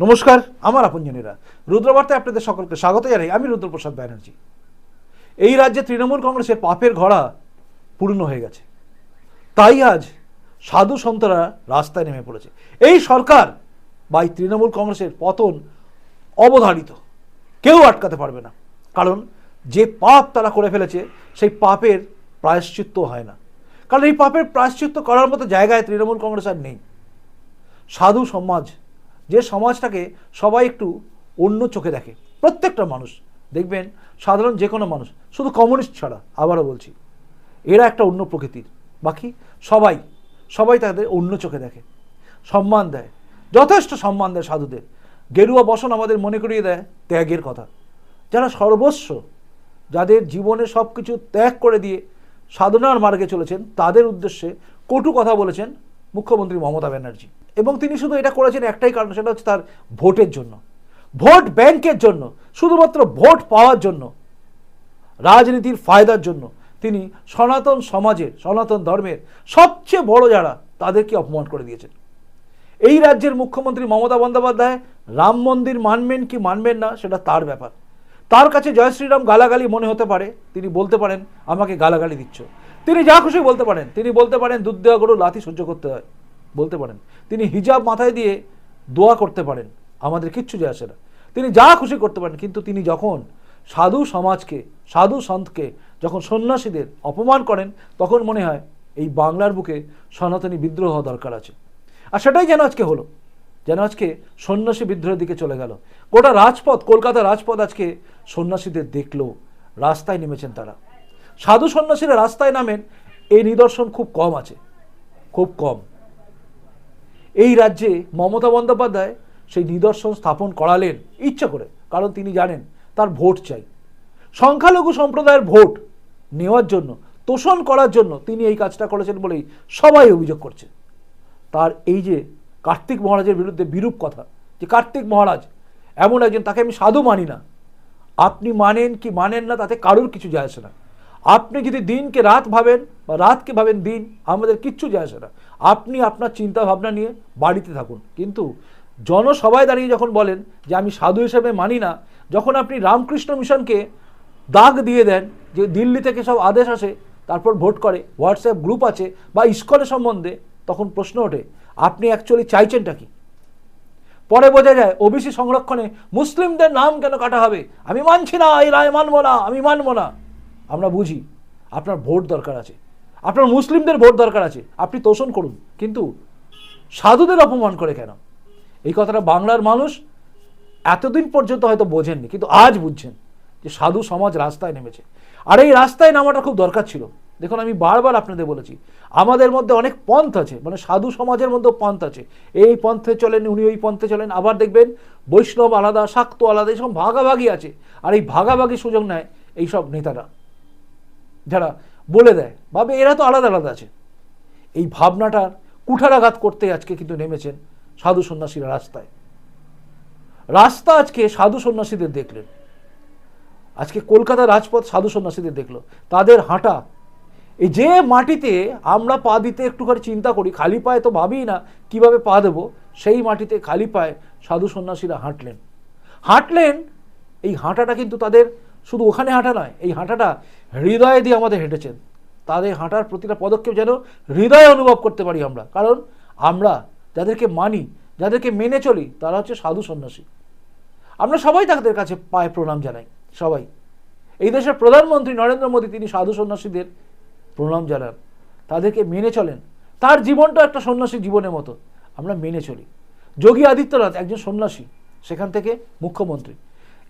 নমস্কার, আমার আপনজনেরা। রুদ্রবার্তায় আপনাদের সকলকে স্বাগত জানাই। আমি রুদ্রপ্রসাদ ব্যানার্জি। এই রাজ্যে তৃণমূল কংগ্রেসের পাপের ঘড়া পূর্ণ হয়ে গেছে। তাই আজ সাধু সন্তরা রাস্তায় নেমে পড়েছে। এই সরকার বা এই তৃণমূল কংগ্রেসের পতন অবধারিত। কেউ আটকাতে পারবে না। কারণ যে পাপ তারা করে ফেলেছে, সেই পাপের প্রায়শ্চিত্ত হয় না। কারণ এই পাপের প্রায়শ্চিত্ত করার মতো জায়গায় তৃণমূল কংগ্রেস আর নেই। সাধু সমাজ যে সমাজটাকে সবাই একটু অন্য চোখে দেখে, প্রত্যেকটা মানুষ, দেখবেন সাধারণ যে কোনো মানুষ, শুধু কমিউনিস্ট ছাড়া, আবারও বলছি, এরা একটা অন্য প্রকৃতির, বাকি সবাই সবাই তাদের অন্য চোখে দেখে, সম্মান দেয়, যথেষ্ট সম্মান দেয় সাধুদের, গেরুয়া বসন আমাদের মনে করিয়ে দেয় ত্যাগের কথা, যারা সর্বস্ব, যাদের জীবনে সব কিছু ত্যাগ করে দিয়ে সাধনার মার্গে চলেছেন, তাদের উদ্দেশ্যে কটু কথা বলেছেন মুখ্যমন্ত্রী মমতা ব্যানার্জি। এবং তিনি শুধু এটা করেছেন একটাই কারণ, সেটা হচ্ছে তার ভোটের জন্য, ভোট ব্যাংকের জন্য, শুধুমাত্র ভোট পাওয়ার জন্য, রাজনীতির ফায়দার জন্য তিনি সনাতন সমাজের, সনাতন ধর্মের সবচেয়ে বড় যারা, তাদেরকে অপমান করে দিয়েছেন। এই রাজ্যের মুখ্যমন্ত্রী মমতা বন্দ্যোপাধ্যায় রাম মন্দির মানবেন কি মানবেন না, সেটা তার ব্যাপার। তার কাছে জয় শ্রীরাম গালাগালি মনে হতে পারে, তিনি বলতে পারেন, আমাকে গালাগালি দিচ্ছ। তিনি যা খুশি বলতে পারেন। তিনি বলতে পারেন, দুধ দেওয়া গরু লাথি সহ্য করতে হয়। বলতে পারেন। তিনি হিজাব মাথায় দিয়ে দোয়া করতে পারেন। আমাদের কিচ্ছু যায় আসে না। তিনি যা খুশি করতে পারেন, কিন্তু তিনি যখন সাধু সমাজকে, সাধু সন্তকে যখন সন্ন্যাসীদের অপমান করেন, তখন মনে হয় এই বাংলার বুকে সনাতনী বিদ্রোহ দরকার আছে। আর সেটাই যেন আজকে হলো, যেন আজকে সন্ন্যাসী বিদ্রোহের দিকে চলে গেল। গোটা রাজপথ, কলকাতা রাজপথ আজকে সন্ন্যাসীদের দেখল, রাস্তায় নেমেছেন তারা। সাধু সন্ন্যাসীরা রাস্তায় নামেন, এই নিদর্শন খুব কম আছে, খুব কম। এই রাজ্যে মমতা বন্দ্যোপাধ্যায় সেই নিদর্শন স্থাপন করালেন ইচ্ছা করে, কারণ তিনি জানেন তার ভোট চাই। সংখ্যালঘু সম্প্রদায়ের ভোট নেওয়ার জন্য, তোষণ করার জন্য তিনি এই কাজটা করেছেন বলেই সবাই অভিযোগ করছে। তার এই যে কার্তিক মহারাজের বিরুদ্ধে বিরূপ কথা, যে কার্তিক মহারাজ এমন একজন, তাকে আমি সাধু মানি না। আপনি মানেন কি মানেন না, তাতে কারোর কিছু যায় আসে না। আপনি যদি দিনকে রাত ভাবেন বা রাতকে ভাবেন দিন, আমাদের কিচ্ছু যায় আসে না। আপনি আপনার চিন্তা ভাবনা নিয়ে বাড়িতে থাকুন। কিন্তু জনসভায় দাঁড়িয়ে যখন বলেন যে আমি সাধু হিসেবে মানি না, যখন আপনি রামকৃষ্ণ মিশনকে দাগ দিয়ে দেন, যে দিল্লি থেকে সব আদেশ আসে, তারপর ভোট করে, হোয়াটসঅ্যাপ গ্রুপ আছে বা ইস্কনের সম্বন্ধে, তখন প্রশ্ন ওঠে, আপনি অ্যাকচুয়ালি চাইছেনটা কি? পরে বোঝা যায়, ওবিসি সংরক্ষণে মুসলিমদের নাম কেন কাটা হবে? আমি মানছি না, এই রায় মানবো না, আমি মানবো না। আমরা বুঝি, আপনার ভোট দরকার আছে। আপনার মুসলিমদের ভোট দরকার আছে, আপনি তোষণ করুন। কিন্তু সাধুদের অপমান করে কেন? এই কথাটা বাংলার মানুষ এতদিন পর্যন্ত হয়তো বোঝেননি, কিন্তু আজ বুঝছেন যে সাধু সমাজ রাস্তায় নেমেছে। আর এই রাস্তায় নামাটা খুব দরকার ছিল। দেখুন, আমি বারবার আপনাদের বলেছি, আমাদের মধ্যে অনেক পন্থ আছে মানে সাধু সমাজের মধ্যেও পন্থ আছে। এই পন্থে চলেন, উনি ওই পন্থে চলেন, আবার দেখবেন বৈষ্ণব আলাদা, শাক্ত আলাদা এইসব ভাগাভাগি আছে। আর এই ভাগাভাগি সুযোগ নেয় এইসব নেতারা। যারা বলে দেয়, ভাবে এরা তো আলাদা আলাদা আছে। এই ভাবনাটার কুঠারাঘাত করতে আজকে কিন্তু নেমেছেন সাধু সন্ন্যাসীরা রাস্তায়। রাস্তা আজকে সাধু সন্ন্যাসীদের দেখলেন। আজকে কলকাতা রাজপথ সাধু সন্ন্যাসীদের দেখল। তাদের হাঁটা, এই যে মাটিতে আমরা পা দিতে একটুখানি চিন্তা করি, খালি পায়ে তো ভাবি না কীভাবে পা দেবো, সেই মাটিতে খালি পায়ে সাধু সন্ন্যাসীরা হাঁটলেন। হাঁটলেন, এই হাঁটাটা কিন্তু তাদের শুধু ওখানে হাঁটা নয়, এই হাঁটাটা হৃদয়ে দিয়ে আমাদের হেঁটেছেন। তাদের হাঁটার প্রতিটা পদক্ষেপ যেন হৃদয়ে অনুভব করতে পারি আমরা। কারণ আমরা যাদেরকে মানি, যাদেরকে মেনে চলি, তারা হচ্ছে সাধু সন্ন্যাসী। আমরা সবাই তাদের কাছে পায়ে প্রণাম জানাই, সবাই। এই দেশের প্রধানমন্ত্রী নরেন্দ্র মোদী, তিনি সাধু সন্ন্যাসীদের প্রণাম জানান। তাদেরকে মেনে চলেন। তার জীবনটা একটা সন্ন্যাসী জীবনের মতো। আমরা মেনে চলি। যোগী আদিত্যনাথ একজন সন্ন্যাসী, সেখান থেকে মুখ্যমন্ত্রী।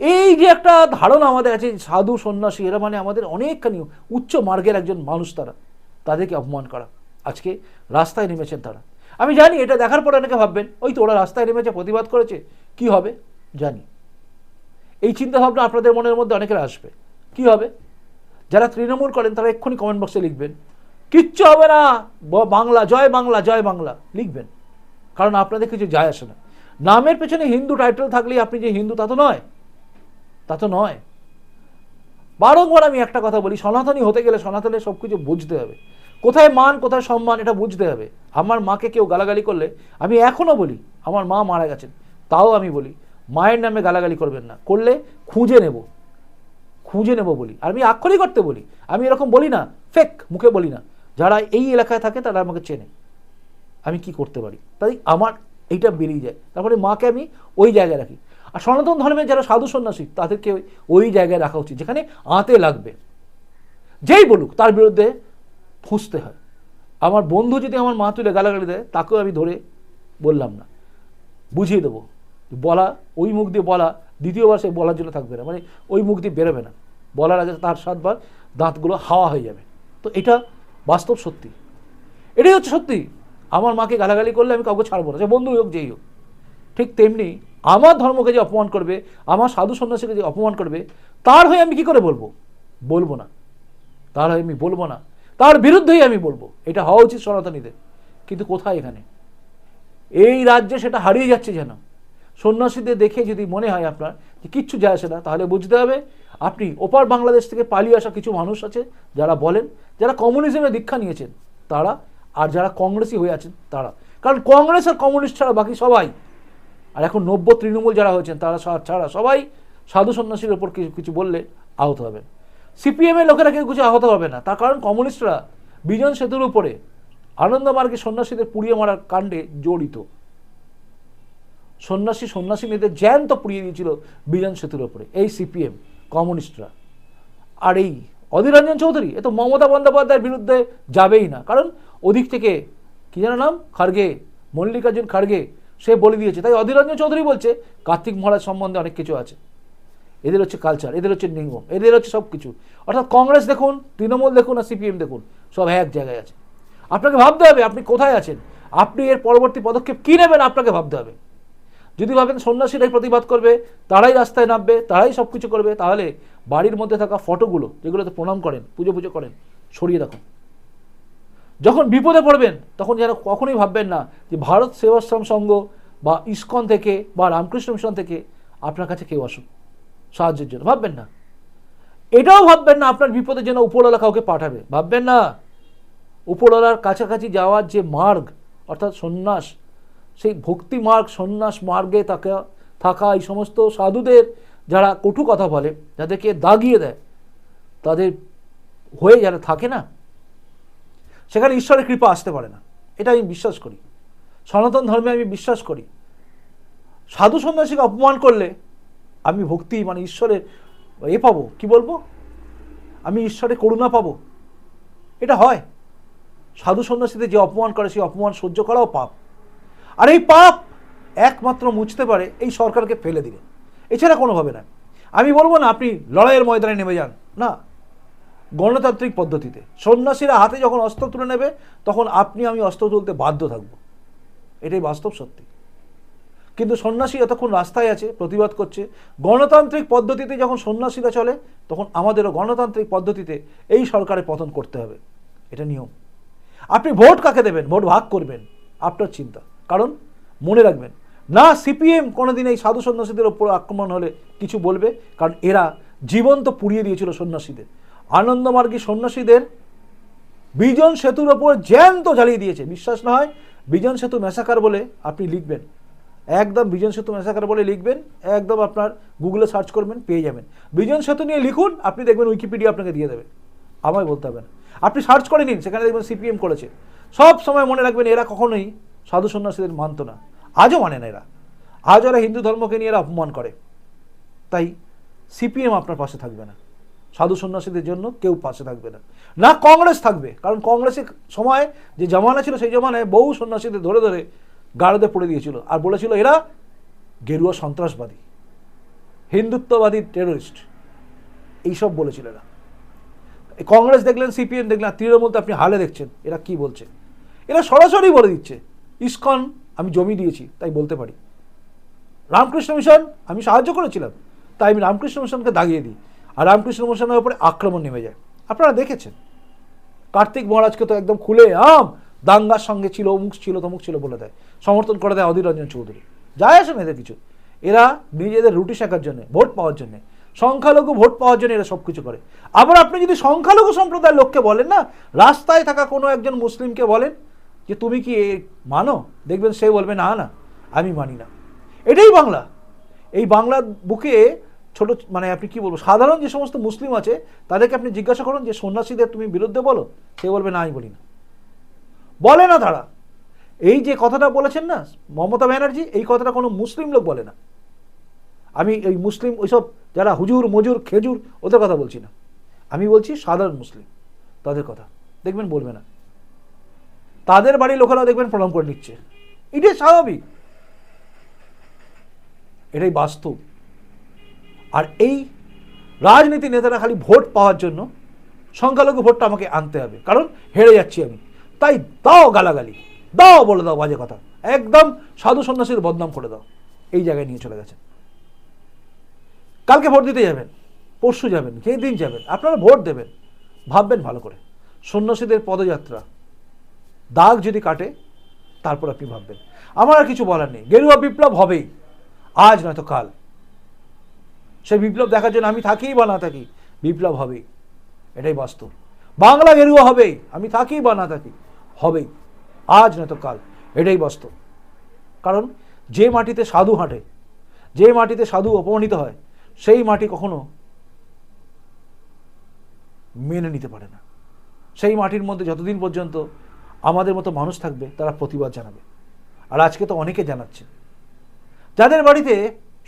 এই যে একটা ধারণা আমাদের আছে, সাধু সন্ন্যাসী, এরা মানে আমাদের অনেকখানি উচ্চ মার্গের একজন মানুষ তারা। তাদেরকে অপমান করা। আজকে রাস্তায় নেমেছেন তারা। আমি জানি এটা দেখার পরে অনেকে ভাববেন, ওই তো ওরা রাস্তায় নেমেছে, প্রতিবাদ করেছে। কি হবে? জানি। এই চিন্তাভাবনা আপনাদের মনের মধ্যে অনেকের আসবে। কি হবে? যারা তৃণমূল করেন, তারা এক্ষুনি কমেন্ট বক্সে লিখবেন। কিচ্ছু হবে না! বাংলা, জয় বাংলা জয় বাংলা লিখবেন। কারণ আপনাদের কিছু যায় আসে না। নামের পেছনে হিন্দু টাইটেল থাকলেই আপনি যে হিন্দু তা তো নয়। তা তো নয়। বারংবার আমি একটা কথা বলি, সনাতনী হতে গেলে সনাতনের সব কিছু বুঝতে হবে। কোথায় মান, কোথায় সম্মান, এটা বুঝতে হবে। আমার মাকে কেউ গালাগালি করলে আমি এখনও বলি, আমার মা মারা গেছেন, তাও আমি বলি, মায়ের নামে গালাগালি করবেন না। করলে খুঁজে নেব খুঁজে নেব বলি। আর আমি আক্ষরিক করতে বলি, আমি এরকম বলি না, ফেক, মুখে বলি না। যারা এই এলাকায় থাকে তারা আমাকে চেনে। আমি কি করতে পারি? তাই আমার এইটা বেরিয়ে যায়। তারপরে মাকে আমি ওই জায়গায় রাখি। আর সনাতন ধর্মের যারা সাধু সন্ন্যাসী, তাদেরকে ওই- জায়গায় রাখা উচিত, যেখানে আঁতে লাগবে। যেই বলুক, তার বিরুদ্ধে ফুঁসতে হয়। আমার বন্ধু যদি আমার মা তুলে গালাগালি দেয়, তাকেও আমি ধরে বললাম না। বুঝিয়ে দেবো। বলা, ওই মুখ দিয়ে বলা, দ্বিতীয়বার সে বলার জন্য থাকবে না। মানে ওই মুখ দিয়ে বেরোবে না। বলার আগে তার সাতবার দাঁতগুলো হাওয়া হয়ে যাবে। তো এটা বাস্তব সত্যি। এটাই হচ্ছে সত্যি। আমার মাকে গালাগালি করলে আমি কাউকে ছাড়বো না। সে বন্ধু হোক, যেই হোক। ঠিক তেমনি আমার ধর্মকে যে অপমান করবে, আমার সাধু সন্ন্যাসীকে যে অপমান করবে, তার হয়ে আমি কি করে বলব? বলব না। তার হয়ে আমি বলব না। তার বিরুদ্ধেই আমি বলব। এটা হওয়া উচিত সনাতনীদের। কিন্তু কোথায় এখানে? এই রাজ্যে সেটা হারিয়ে যাচ্ছে যেন। সন্ন্যাসীদের দেখে যদি মনে হয় আপনার যে কিচ্ছু যায় আসে না, তাহলে বুঝতে হবে আপনি ওপার বাংলাদেশ থেকে পালিয়ে আসা কিছু মানুষ আছে, যারা বলেন, যারা কমিউনিজমের দীক্ষা নিয়েছেন, তারা আর যারা কংগ্রেসই হয়ে আছেন, তারা। কারণ কংগ্রেস আর কমিউনিস্ট ছাড়া বাকি সবাই আর এখন নব্য তৃণমূল যারা হয়েছেন, তারা ছাড়া সবাই সাধু সন্ন্যাসীর ওপর কিছু কিছু বললে আহত হবেন সিপিএমের লোকেরা কেউ কিছু আহত হবে না। তার কারণ কমিউনিস্টরা বিজন সেতুর উপরে আনন্দমার্গে সন্ন্যাসীদের পুড়িয়ে মারার কাণ্ডে জড়িত। সন্ন্যাসী সন্ন্যাসিনীদের জ্যান্ত পুড়িয়ে দিয়েছিল বিজন সেতুর ওপরে এই সিপিএম, কমিউনিস্টরা। আর এই অধীররঞ্জন চৌধুরী, এ তো মমতা বন্দ্যোপাধ্যায়ের বিরুদ্ধে যাবেই না। কারণ ওদিক থেকে কি যেন নাম? খার্গে মল্লিকার্জুন খার্গে সে বলে দিয়েছে। তাই অধীররঞ্জন চৌধুরী বলছে, কার্তিক মহারাজ সম্বন্ধে অনেক কিছু আছে। এদের হচ্ছে কালচার এদের হচ্ছে নিয়ম এদের হচ্ছে সব কিছু অর্থাৎ কংগ্রেস দেখুন, তৃণমূল দেখুন আর সিপিএম দেখুন, সব এক জায়গায় আছে। আপনাকে ভাবতে হবে, আপনি কোথায় আছেন? আপনি এর পরবর্তী পদক্ষেপ কী নেবেন আপনাকে ভাবতে হবে। যদি ভাবেন সন্ন্যাসীরাই প্রতিবাদ করবে, তারাই রাস্তায় নামবে, তারাই সব কিছু করবে, তাহলে বাড়ির মধ্যে থাকা ফটোগুলো যেগুলোতে প্রণাম করেন পুজো পুজো করেন সরিয়ে রাখুন। যখন বিপদে পড়বেন, তখন যেন কখনোই ভাববেন না যে ভারত সেবাশ্রম সংঘ বা ইস্কন থেকে বা রামকৃষ্ণ মিশন থেকে আপনার কাছে কেউ আসুক। সাহায্যের জন্য। ভাববেন না। এটাও ভাববেন না আপনার বিপদের জন্য উপরওয়ালা কাউকে পাঠাবে। ভাববেন না। উপরওয়ালার কাছাকাছি যাওয়ার যে মার্গ, অর্থাৎ সন্ন্যাস, সেই ভক্তি মার্গ, সন্ন্যাস মার্গে থাকা থাকা এই সমস্ত সাধুদের যারা কটু কথা বলে, যাদেরকে দাগিয়ে দেয়, তাদের হয়ে যারা থাকে না। সেখানে ঈশ্বরের কৃপা আসতে পারে না। এটা আমি বিশ্বাস করি। সনাতন ধর্মে আমি বিশ্বাস করি। সাধু সন্ন্যাসীকে অপমান করলে আমি ভক্তি মানে ঈশ্বরের এ পাবো, কি বলব? আমি ঈশ্বরের করুণা পাবো। এটা হয়। সাধু সন্ন্যাসীদের যে অপমান করে, সেই অপমান সহ্য করাও পাপ। আর এই পাপ একমাত্র মুছতে পারে এই সরকারকে ফেলে দিলে। এছাড়া কোনোভাবে না আমি বলব না, আপনি লড়াইয়ের ময়দানে নেমে যান। না গণতান্ত্রিক পদ্ধতিতে। সন্ন্যাসীরা হাতে যখন অস্ত্র তুলে নেবে, তখন আপনি, আমি অস্ত্র তুলতে বাধ্য থাকব। এটাই বাস্তব সত্যি। কিন্তু সন্ন্যাসী এতক্ষণ রাস্তায় আছে, প্রতিবাদ করছে। গণতান্ত্রিক পদ্ধতিতে যখন সন্ন্যাসীরা চলে, তখন আমাদেরও গণতান্ত্রিক পদ্ধতিতে এই সরকারের পতন করতে হবে। এটা নিয়ম। আপনি ভোট কাকে দেবেন? ভোট ভাগ করবেন। আপনার চিন্তা। কারণ, মনে রাখবেন, না সিপিএম কোনোদিন এই সাধু সন্ন্যাসীদের ওপর আক্রমণ হলে কিছু বলবে, কারণ এরা জীবন্ত পুড়িয়ে দিয়েছিল সন্ন্যাসীদের। আনন্দমার্গী সন্ন্যাসীদের বিজন সেতুর ওপর জ্যান্ত জ্বালিয়ে দিয়েছে। বিশ্বাস না হয়, বিজন সেতু মেসাকার বলে আপনি লিখবেন। একদম বিজন সেতু মেসাকার বলে লিখবেন, একদম আপনার গুগলে সার্চ করবেন, পেয়ে যাবেন। বিজন সেতু নিয়ে লিখুন, আপনি দেখবেন উইকিপিডিয়া আপনাকে দিয়ে দেবে। আমায় বলতে হবে না। আপনি সার্চ করে নিন, সেখানে দেখবেন সিপিএম করেছে। সব সময় মনে রাখবেন এরা কখনোই সাধু সন্ন্যাসীদের মানত না। আজও মানে না এরা। আজ এরা হিন্দু ধর্মকে নিয়ে এরা অপমান করে। তাই সিপিএম আপনার পাশে থাকবে না। সাধু সন্ন্যাসীদের জন্য কেউ পাশে থাকবে না। না কংগ্রেস থাকবে, কারণ কংগ্রেসের সময় যে জমানা ছিল সেই জমানায় বহু সন্ন্যাসীদের ধরে ধরে গাড়দে পড়ে দিয়েছিল। আর বলেছিল এরা গেরুয়া সন্ত্রাসবাদী, হিন্দুত্ববাদী টেররিস্ট এইসব বলেছিল এরা। কংগ্রেস দেখলেন, সিপিএম দেখলেন তৃণমূল আপনি হালে দেখছেন, এরা কি বলছে? এরা সরাসরি বলে দিচ্ছে, ইস্কন আমি জমি দিয়েছি, তাই বলতে পারি। রামকৃষ্ণ মিশন, আমি সাহায্য করেছিলাম, তাই আমি রামকৃষ্ণ মিশনকে দাগিয়ে দিই। আর রামকৃষ্ণ মিশনের উপরে আক্রমণ নেমে যায়। আপনারা দেখেছেন? কার্তিক মহারাজকে তো একদম খুলে আম, দাঙ্গার সঙ্গে ছিল, অমুক ছিল, তমুক ছিল বলে দেয়। সমর্থন করে দেয় অধীর রঞ্জন চৌধুরী। যায় আসে না এদের কিছু। এরা নিজেদের রুটি শেখার জন্য, ভোট পাওয়ার জন্য, সংখ্যালঘু ভোট পাওয়ার জন্য এরা সব কিছু করে। আবার আপনি যদি সংখ্যালঘু সম্প্রদায়ের লোককে বলেন না, রাস্তায় থাকা কোনো একজন মুসলিমকে বলেন যে, তুমি কি মানো? দেখবেন সে বলবে, না না, আমি মানি না। এটাই বাংলা। এই বাংলার বুকে ছোট মানে আপনি কি বলব, সাধারণ যে সমস্ত মুসলিম আছে, তাদেরকে আপনি জিজ্ঞাসা করুন যে সন্ন্যাসীদের তুমি বিরুদ্ধে বলো, সে বলবে, না, আমি বলি না। বলে না তারা। এই যে কথাটা বলেছেন না, মমতা ব্যানার্জি, এই কথাটা কোনো মুসলিম লোক বলে না। আমি এই মুসলিম, ওইসব যারা হুজুর, মজুর, খেজুর, ওদের কথা বলছি না। আমি বলছি সাধারণ মুসলিম, তাদের কথা। দেখবেন বলবে না। তাদের বাড়ির লোকেরাও দেখবেন প্রণাম করে নিচ্ছে। এটাই স্বাভাবিক। এটাই বাস্তব। আর এই রাজনীতি নেতারা খালি ভোট পাওয়ার জন্য সংখ্যালঘু ভোটটা আমাকে আনতে হবে, কারণ হেরে যাচ্ছি আমি। তাই দাও গালাগালি, দাও বলে দাও বাজে কথা, একদম সাধু সন্ন্যাসীর বদনাম করে দাও, এই জায়গায় নিয়ে চলে গেছে কালকে ভোট দিতে যাবেন, পরশু যাবেন যেই দিন যাবেন, আপনারা ভোট দেবেন, ভাববেন ভালো করে। সন্ন্যাসীদের পদযাত্রা, দাগ যদি কাটে, তারপর আপনি ভাববেন। আমার আর কিছু বলার নেই, গেরুয়া বিপ্লব হবেই, আজ নয়তো কাল। সেই বিপ্লব দেখার জন্য আমি থাকি বা না থাকি, বিপ্লব হবেই এটাই বাস্তব। বাংলা গেরুয়া হবেই আমি থাকি বা না থাকি হবেই আজ নয়তো কাল। এটাই বাস্তব। কারণ যে মাটিতে সাধু হাঁটে, যে মাটিতে সাধু অপমানিত হয়, সেই মাটি কখনো মেনে নিতে পারে না। সেই মাটির মধ্যে যতদিন পর্যন্ত আমাদের মতো মানুষ থাকবে, তারা প্রতিবাদ জানাবে। আর আজকে তো অনেকে জানাচ্ছে যাদের বাড়িতে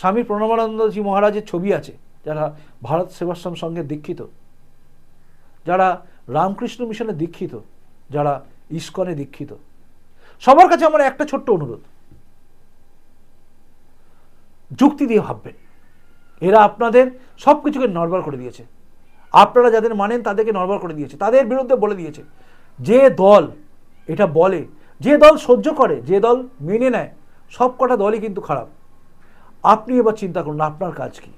স্বামী প্রণবানন্দজি মহারাজের ছবি আছে, যারা ভারত সেবাশ্রম সঙ্গে দীক্ষিত, যারা রামকৃষ্ণ মিশনে দীক্ষিত, যারা ইস্কনে দীক্ষিত। সবার কাছে আমার একটা ছোট্ট অনুরোধ। যুক্তি দিয়ে ভাববেন। এরা আপনাদের সব কিছুকে নড়বড় করে দিয়েছে। আপনারা যাদের মানেন তাদেরকে নড়বড় করে দিয়েছে। তাদের বিরুদ্ধে বলে দিয়েছে, যে দল এটা বলে, যে দল সহ্য করে, যে দল মেনে নেয় সব কটা দলই কিন্তু খারাপ। আপনি এবার চিন্তা করুন, আপনার কাজ কি?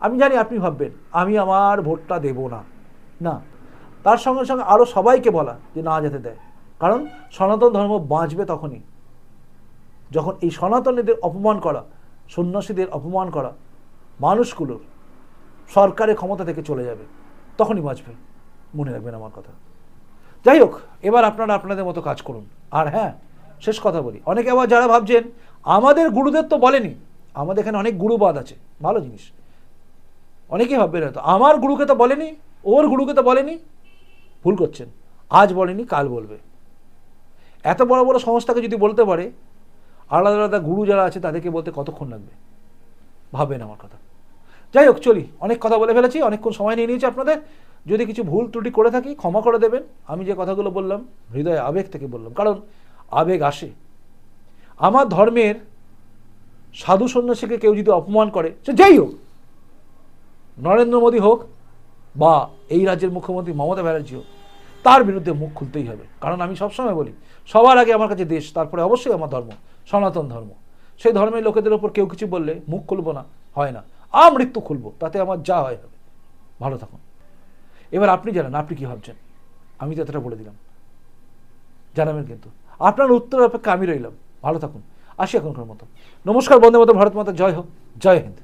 আমি জানি আপনি ভাববেন, আমি আমার ভোটটা দেব না। না, তার সঙ্গে সঙ্গে আরও সবাইকে বলা যে না যেতে দেয়। কারণ সনাতন ধর্ম বাঁচবে তখনই। যখন এই সনাতনীদের অপমান করা, সন্ন্যাসীদের অপমান করা মানুষগুলোর সরকারের ক্ষমতা থেকে চলে যাবে, তখনই বাঁচবে। মনে রাখবেন আমার কথা। যাই হোক, এবার আপনারা আপনাদের মতো কাজ করুন। আর হ্যাঁ শেষ কথা বলি। অনেকে আবার যারা ভাবছেন, আমাদের গুরুদের তো বলেনি আমাদের এখানে অনেক গুরুবাদ আছে, ভালো জিনিস। অনেকেই ভাববেন হয়তো আমার গুরুকে তো বলেনি, ওর গুরুকে তো বলেনি। ভুল করছেন, আজ বলেনি, কাল বলবে। এত বড় বড় সংস্থাকে যদি বলতে পারে, আলাদা আলাদা গুরু যারা আছে তাদেরকে বলতে কতক্ষণ লাগবে? ভাববেন আমার কথা। যাই হোক, চলি, অনেক কথা বলে ফেলেছি, অনেকক্ষণ সময় নিয়ে নিয়েছি আপনাদের। যদি কিছু ভুল ত্রুটি করে থাকি, ক্ষমা করে দেবেন। আমি যে কথাগুলো বললাম, হৃদয়ে আবেগ থেকে বললাম। কারণ, আবেগ আসে। আমার ধর্মের সাধু সন্ন্যাসীকে কেউ যদি অপমান করে, সে যাই হোক, নরেন্দ্র মোদী হোক বা এই রাজ্যের মুখ্যমন্ত্রী মমতা ব্যানার্জি হোক, তার বিরুদ্ধে মুখ খুলতেই হবে। কারণ আমি সবসময় বলি, সবার আগে আমার কাছে দেশ, তারপরে অবশ্যই আমার ধর্ম, সনাতন ধর্ম। সেই ধর্মের লোকেদের ওপর কেউ কিছু বললে মুখ খুলবো না, হয় না। আ মৃত্যু খুলবো, তাতে আমার যা হয় হবে। ভালো থাকুন। এবার আপনি জানেন, আপনি কি ভাবছেন? আমি তো এতটা বলে দিলাম। জানাবেন কিন্তু। আপনার উত্তর অপেক্ষা আমি রইলাম। ভালো থাকুন। আসি এখনকার মতো। নমস্কার বন্দে মতো ভারত মাতা জয় হোক জয় হিন্দ।